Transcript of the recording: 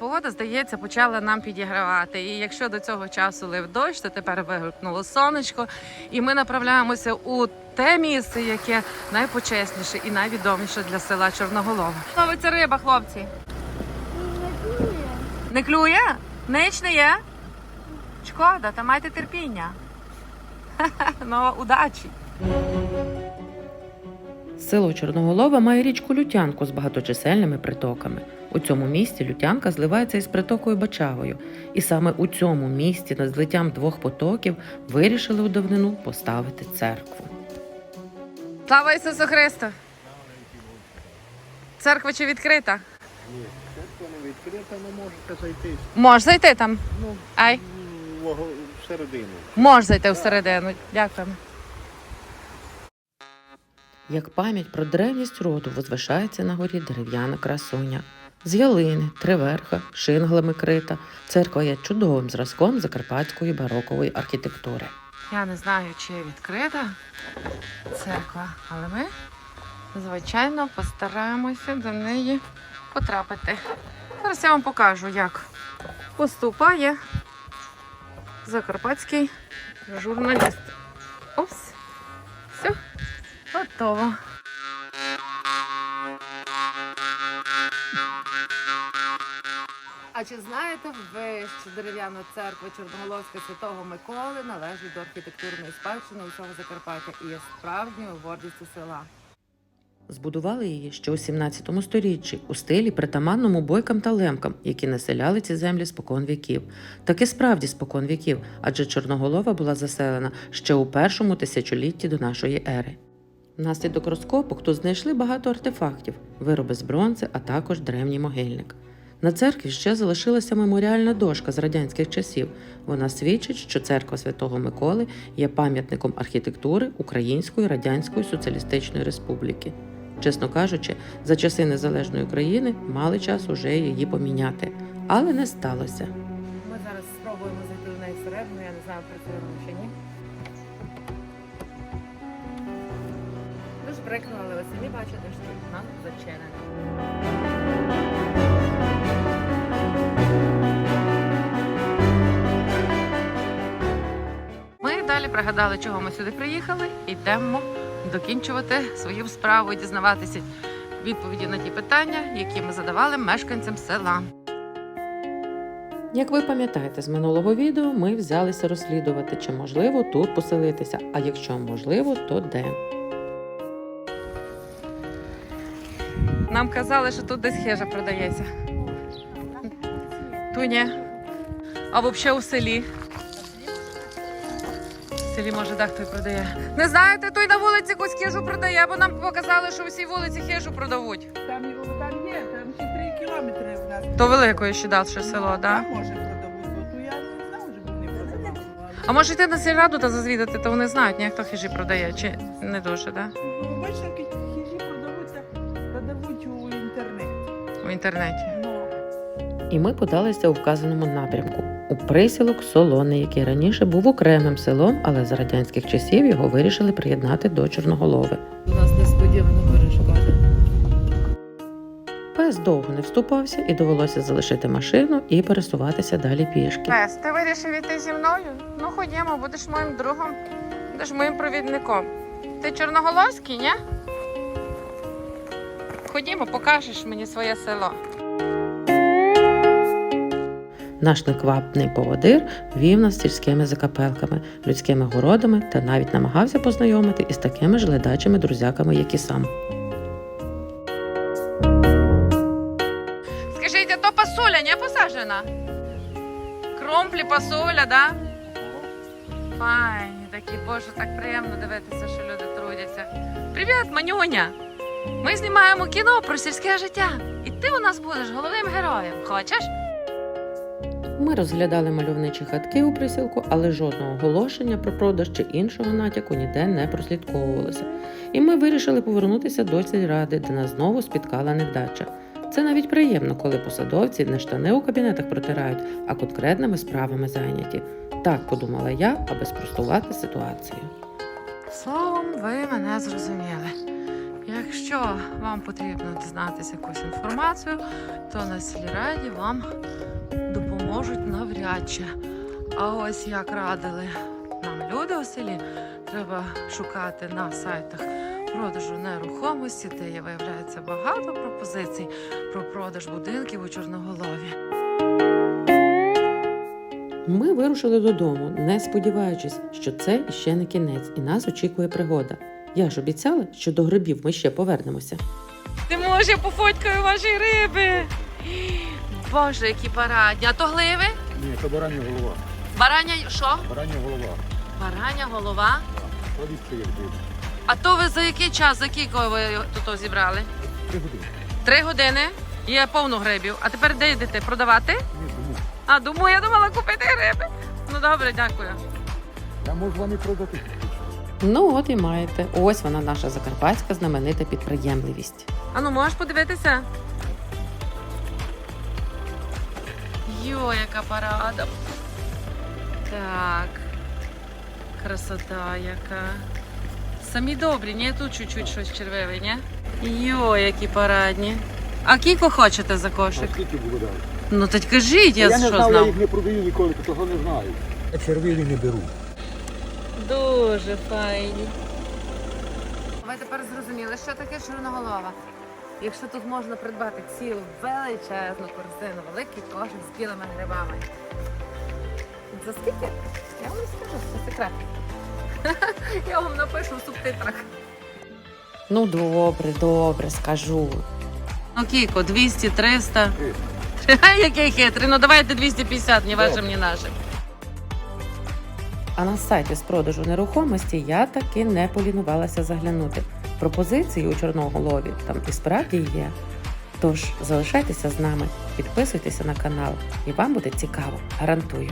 погода, здається, почала нам підігравати. І якщо до цього часу лив дощ, то тепер вигукнуло сонечко. І ми направляємося у те місце, яке найпочесніше і найвідоміше для села Чорноголова. Ловиться риба, хлопці. Не клює? Нич не є? Шкода, та майте терпіння. Ну, удачі. Село Чорноголова має річку Лютянку з багаточисельними притоками. У цьому місті Лютянка зливається із притокою Бачавою, і саме у цьому місті над злиттям двох потоків вирішили у давнину поставити церкву. Слава Ісусу Христу! Церква чи відкрита? Ні, церква не відкрита, але можете зайти Можеш зайти там. ну, Ай. в- всередину. Можеш зайти всередину. Дякуємо. Як пам'ять про древність роду возвишається на горі дерев'яна красуня. З ялини, триверха, шинглами крита. Церква є чудовим зразком закарпатської барокової архітектури. Я не знаю, чи відкрита церква, але ми, звичайно, постараємося до неї потрапити. Зараз я вам покажу, як поступає закарпатський журналіст. Ось, все, готово. А чи знаєте ви, що дерев'яна церква Чорноголовська Святого Миколи належить до архітектурної спадщини усього Закарпаття і є справжньою гордістю села? Збудували її ще у 17 сторіччі у стилі притаманному бойкам та лемкам, які населяли ці землі спокон віків. Таки справді спокон віків, адже Чорноголова була заселена ще у першому тисячолітті до нашої ери. Внаслідок розкопок тут знайшли багато артефактів, вироби з бронзи, а також древній могильник. На церкві ще залишилася меморіальна дошка з радянських часів. Вона свідчить, що церква Святого Миколи є пам'ятником архітектури Української Радянської Соціалістичної Республіки. Чесно кажучи, за часи незалежної України мали час уже її поміняти, але не сталося. Ми зараз спробуємо зайти в неї всередину, я не знаю, працює вона чи ні. Прикро, але ви самі бачите, що вона зачинена. Ми далі пригадали, чого ми сюди приїхали, і йдемо докінчувати свою справу і дізнаватися відповіді на ті питання, які ми задавали мешканцям села. Як ви пам'ятаєте з минулого відео, ми взялися розслідувати, чи можливо тут поселитися, а якщо можливо, то де. Нам казали, що тут десь хижа продається. Туня. А взагалі у селі. В селі може дехто і продає. Не знаєте, той на вулиці якусь хижу продає, бо нам показали, що усі вулиці хижу продають. Там його там є, там ще 3 кілометри в нас. То великої ще далі село, так? Там може продавати, то я не знав, що вони продавали. А може йти на сільраду та зазвідати, то вони знають, ні, хто хижі продає, чи не дуже, так? Ну, інтернеті. Інтернеті. І ми подалися у вказаному напрямку у присілок Солоний, який раніше був окремим селом, але за радянських часів його вирішили приєднати до Чорноголови. У нас несподівано перешкоди. Пес довго не вступався і довелося залишити машину і пересуватися далі пішки. Пес, ти вирішив іти зі мною? Ну ходімо, будеш моїм другом, будеш моїм провідником. Ти чорноголовський, ні? Ходімо, покажеш мені своє село. Наш неквапний поводир вів нас сільськими закапелками, людськими городами та навіть намагався познайомити із такими ж ледачими друзяками, як і сам. Скажіть, а то пасуля не посаджена? Кромплі пасуля, да? Файні, такі, боже, так приємно дивитися, що люди трудяться. Привіт, манюня! Ми знімаємо кіно про сільське життя. І ти у нас будеш головним героєм. Хочеш? Ми розглядали мальовничі хатки у присілку, але жодного оголошення про продаж чи іншого натяку ніде не прослідковувалося. І ми вирішили повернутися до сільради, де нас знову спіткала невдача. Це навіть приємно, коли посадовці не штани у кабінетах протирають, а конкретними справами зайняті. Так подумала я, аби спростувати ситуацію. Словом, ви мене зрозуміли. Якщо вам потрібно дізнатися якусь інформацію, то на сільраді вам допоможуть навряд чи. А ось як радили нам люди у селі, треба шукати на сайтах продажу нерухомості, де є виявляється багато пропозицій про продаж будинків у Чорноголові. Ми вирушили додому, не сподіваючись, що це іще не кінець, і нас очікує пригода. Я ж обіцяла, що до грибів ми ще повернемося. Ти може пофоткаю ваші риби. Боже, які парадні. А то гливи? Ні, це барання голова. Бараня що? Барання голова. Бараня голова. Поліпше як буде. А то ви за який час, за кілько ви тут зібрали? Три години. Три години. Є повно грибів. А тепер де йдете? Продавати? Ні, тому. А думаю, я думала купити гриби. Ну добре, дякую. Я можу вам і продати. Ну от і маєте. Ось вона наша закарпатська знаменита підприємливість. А ну можеш подивитися? Йо, яка парада. Так. Красота яка. Самі добрі, ні? Тут чуть-чуть щось червиве, ні? Йо, які парадні. А кілько хочете за А кошик? скільки було далі? Ну так кажіть, я, я що знав, я знав. їх не продаю ніколи, того не знаю. Я червиві не беру. Дуже файні. Ви тепер зрозуміли, що таке чорноголова. Якщо тут можна придбати цілу величезну корзину, великий кошик з білими грибами. За скільки? Я вам не скажу, це секрет. Я вам напишу в субтитрах. Ну добре, добре, скажу. Ну, Кіко, 200, 300. Ай, Який хитрий, ну давайте 250, ні вашим, ні нашим. А на сайті з продажу нерухомості я таки не полінувалася заглянути. Пропозиції у Чорноголові там і справді є. Тож залишайтеся з нами, підписуйтеся на канал, і вам буде цікаво, гарантую.